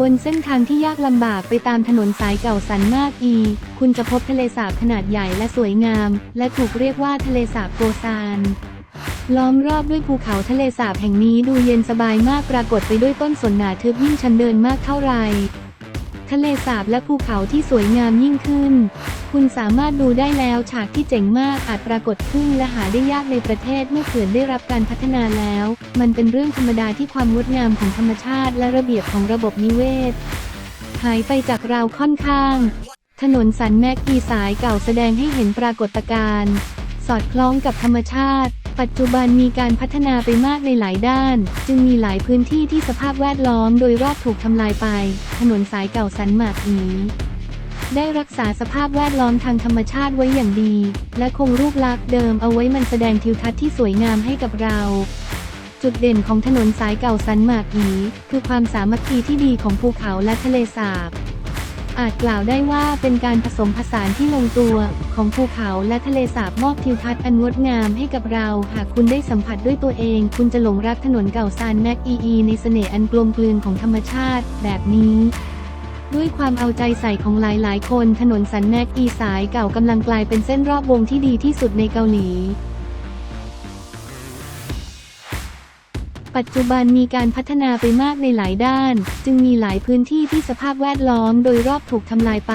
บนเส้นทางที่ยากลำบากไปตามถนนสายเก่าสันมากอี คุณจะพบทะเลสาบขนาดใหญ่และสวยงาม และถูกเรียกว่าทะเลสาบโกซานล้อมรอบด้วยภูเขาทะเลสาบแห่งนี้ดูเย็นสบายมากปรากฏไปด้วยต้นสนหนาทึบยิ่งชันเดินมากเท่าไหร่ทะเลสาบและภูเขาที่สวยงามยิ่งขึ้น คุณสามารถดูได้แล้วฉากที่เจ๋งมากอาจปรากฏขึ้นและหาได้ยากในประเทศเมื่อเขื่อนได้รับการพัฒนาแล้ว มันเป็นเรื่องธรรมดาที่ความงดงามของธรรมชาติและระเบียบของระบบนิเวศ หายไปจากเราค่อนข้าง ถนนสันแมกกีสายเก่าแสดงให้เห็นปรากฏการณ์สอดคล้องกับธรรมชาติ ปัจจุบันมีการพัฒนาไปมากในหลายด้าน จึงมีหลายพื้นที่ที่สภาพแวดล้อมโดยรอบถูกทำลายไป ถนนสายเก่าสันหมากอี ได้รักษาสภาพแวดล้อมทางธรรมชาติไว้อย่างดี และคงรูปลักษณ์เดิมเอาไว้มันแสดงทิวทัศน์ที่สวยงามให้กับเรา จุดเด่นของถนนสายเก่าสันหมากอีคือความสามัคคีที่ดีของภูเขาและทะเลสาบ อาจกล่าวได้ว่าเป็นการผสมผสานที่ลงตัว ของภูเขาและทะเลสาบมอบทิวทัศน์อันงดงามให้กับเรา หากคุณได้สัมผัสด้วยตัวเอง คุณจะหลงรักถนนเก่าซานแมกอีอีในเสน่ห์อันกลมกลืนของธรรมชาติ แบบนี้ ด้วยความเอาใจใส่ของหลายๆ คนถนนสันแมกอีสายเก่ากำลังกลายเป็นเส้นรอบวงที่ดีที่สุดในเกาหลี ปัจจุบันมีการพัฒนาไปมากในหลายด้าน จึงมีหลายพื้นที่ที่สภาพแวดล้อมโดยรอบถูกทำลายไป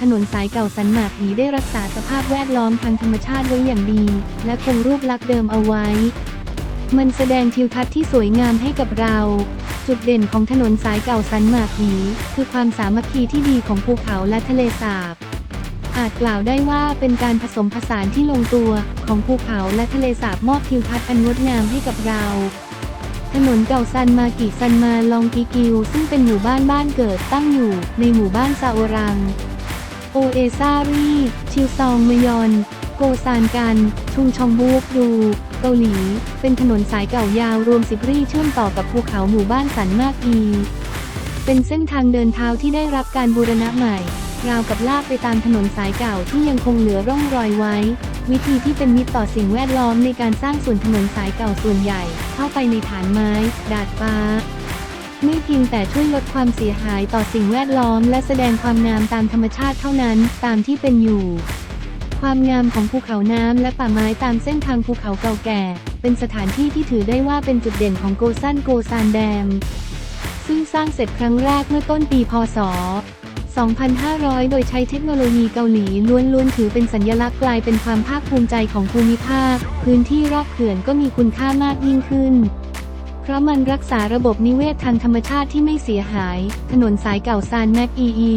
ถนนสายเก่าสันหมากหีได้รักษาสภาพแวดล้อมทางธรรมชาติไว้อย่างดี และคงรูปลักษณ์เดิมเอาไว้ มันแสดงทิวทัศน์ที่สวยงามให้กับเรา จุดเด่นของถนนสายเก่าสันหมากหนีคือความสามัคคีที่ดีของภูเขาและทะเลสาบ อาจกล่าวได้ว่าเป็นการผสมผสานที่ลงตัวของภูเขาและทะเลสาบมอบทิวทัศน์อันงดงามให้กับเราถนนเก่าซันมากิซันมาลองกิกิว ซึ่งเป็นหมู่บ้านบ้านเกิดตั้งอยู่ในหมู่บ้านซาโอรัง โอเอซารี ชิวซองมยอน โกซานกัน ชุงชองบูกดู เกาหลี เป็นถนนสายเก่ายาวรวมสิบรี่เชื่อมต่อกับภูเขาหมู่บ้านสันมากอีเป็นเส้นทางเดินเท้าที่ได้รับการบูรณะใหม่ ราวกับลากไปตามถนนสายเก่าที่ยังคงเหลือร่องรอยไว้ วิธีที่เป็นมิตรต่อสิ่งแวดล้อมในการสร้างส่วนถนนสายเก่าส่วนใหญ่ เข้าไปในฐานไม้ ดาดฟ้าไม่เพียงแต่ช่วยลดความเสียหายต่อสิ่งแวดล้อมและแสดงความงามตามธรรมชาติเท่านั้นตามที่เป็นอยู่ ความงามของภูเขาน้ำและป่าไม้ตามเส้นทางภูเขาเก่าแก่ เป็นสถานที่ที่ถือได้ว่าเป็นจุดเด่นของโกซันโกซานแดม ซึ่งสร้างเสร็จครั้งแรกเมื่อต้นปีพศ 2,500 โดยใช้เทคโนโลยีเกาหลีล้วนๆ ถือเป็นสัญลักษณ์กลายเป็นความภาคภูมิใจของภูมิภาค พื้นที่รอบเขื่อนก็มีคุณค่ามากยิ่งขึ้น เพราะมันรักษาระบบนิเวศทางธรรมชาติที่ไม่เสียหาย ถนนสายเก่าซานแมกอีอี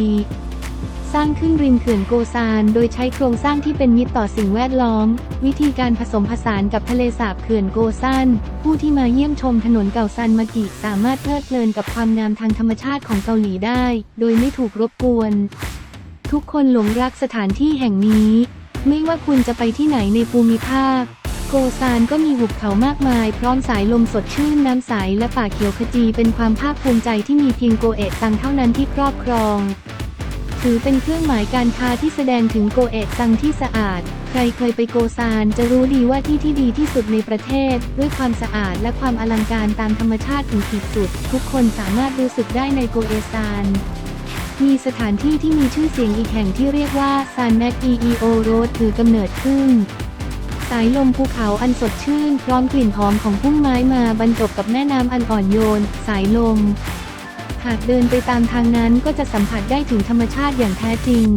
สร้างขึ้นริมเขื่อนโกซาน โดยใช้โครงสร้างที่เป็นมิตรต่อสิ่งแวดล้อม วิธีการผสมผสานกับทะเลสาบเขื่อนโกซาน ผู้ที่มาเยี่ยมชมถนนเก่าซานมากิสามารถเพลิดเพลินกับความงามทางธรรมชาติของเกาหลีได้ โดยไม่ถูกรบกวน ทุกคนหลงรักสถานที่แห่งนี้ ไม่ว่าคุณจะไปที่ไหนในภูมิภาคโกซานก็มีหุบเขามากมาย พร้อมสายลมสดชื่นน้ำใสและป่าเขียวขจีเป็นความภาคภูมิใจที่มีเพียงโกเอะซังเท่านั้นที่ครอบครอง ถือเป็นเครื่องหมายการค้าที่แสดงถึงโกเอะซังที่สะอาด ใครเคยไปโกซานจะรู้ดีว่าที่ที่ดีที่สุดในประเทศ ด้วยความสะอาดและความอลังการตามธรรมชาติถึงขีดสุด ทุกคนสามารถรู้สึกได้ในโกเอซานมีสถานที่ที่มีชื่อเสียงอีกแห่งที่เรียกว่าซานแมกอีอีโอโรดถือกำเนิดขึ้น สายลมภูเขาอันสดชื่น พร้อมกลิ่นหอมของพุ่มไม้มาบรรจบกับแม่น้ำอันอ่อนโยน สายลม หากเดินไปตามทางนั้นก็จะสัมผัสได้ถึงธรรมชาติอย่างแท้จริง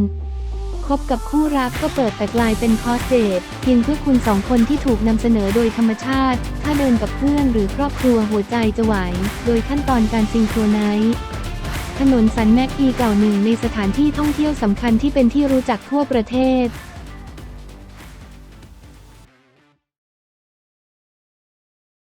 คบกับคู่รักก็เปิดแต่กลายเป็นคอสเดทเพียงเพื่อคุณสองคนที่ถูกนำเสนอโดยธรรมชาติ ถ้าเดินกับเพื่อนหรือครอบครัวหัวใจจะไหว โดยขั้นตอนการซิงโครไนซ์ถนนสันแมกอีเก่าหนึ่งในสถานที่ท่องเที่ยวสำคัญที่เป็นที่รู้จักทั่วประเทศ